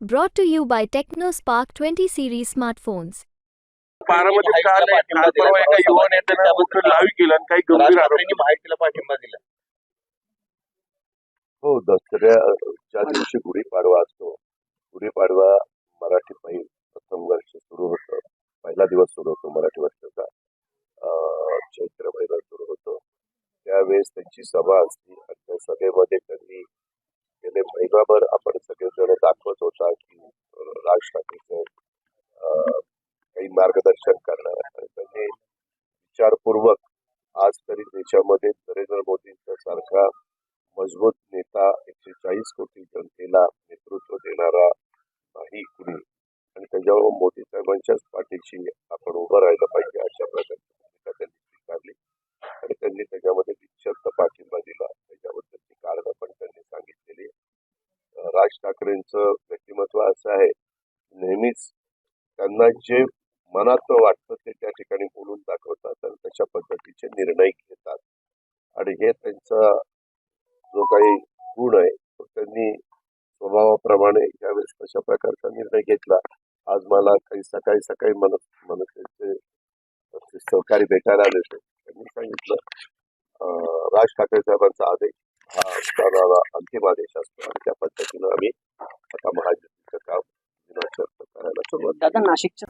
Brought to you by TechnoSpark 20 series smartphones. बारामतीत काल महायुतीला एक- काल पाठिंबा परवा एका दिला. युवा नेत्यानं मोठं लावी केलं आणि काही राज गंभीर आरोप ठाकरेंनी महायुतीला पाठिंबा दिला हो दसऱ्याच्या दिवशी गुढीपाडवा असतो गुढीपाडवा मराठी पहिल प्रथम वर्ष सुरू होतं पहिला दिवस सुरू होतो मराठी वर्षाचा अं, चैत्र महिना सुरू होतो त्यावेळेस त्यांची सभा असते आणि त्या सभेमध्ये त्यांनी गेले महिनाभर आपण मार्गदर्शन करणार आहे. म्हणजे त्यांनी विचारपूर्वक आज तरी देशामध्ये नरेंद्र मोदींच्या सारखा मजबूत नेता एकशे चाळीस कोटी जनतेला नेतृत्व देणारा नाही कुणी. आणि त्याच्यावर मोदी साहेबांच्याच पाठीशी आपण उभं राहिलं पाहिजे अशा प्रकारची भूमिका त्यांनी स्वीकारली. आणि त्यांनी त्याच्यामध्ये निश्चित पाठिंबा दिला. त्याच्याबद्दलची कारणं पण त्यांनी सांगितलेली राज ठाकरेंचं व्यक्तिमत्व असं आहे नेहमीच त्यांना जे मनात वाटतं ते त्या ठिकाणी बोलून दाखवतात आणि तशा पद्धतीचे निर्णय घेतात. आणि हे त्यांचा जो काही गुण आहे तो त्यांनी स्वभावाप्रमाणे यावेळेस तशा प्रकारचा निर्णय घेतला आज मला काही सकाळी सकाळी मन मनसेचे सहकारी भेटायला आले होते. त्यांनी सांगितलं राज ठाकरे साहेबांचा आदेश हा असणारा अंतिम आदेश असतो आणि त्या पद्धतीनं आम्ही आता महायुतीचं काम करायला सुरुवात दादा नाशिकच्या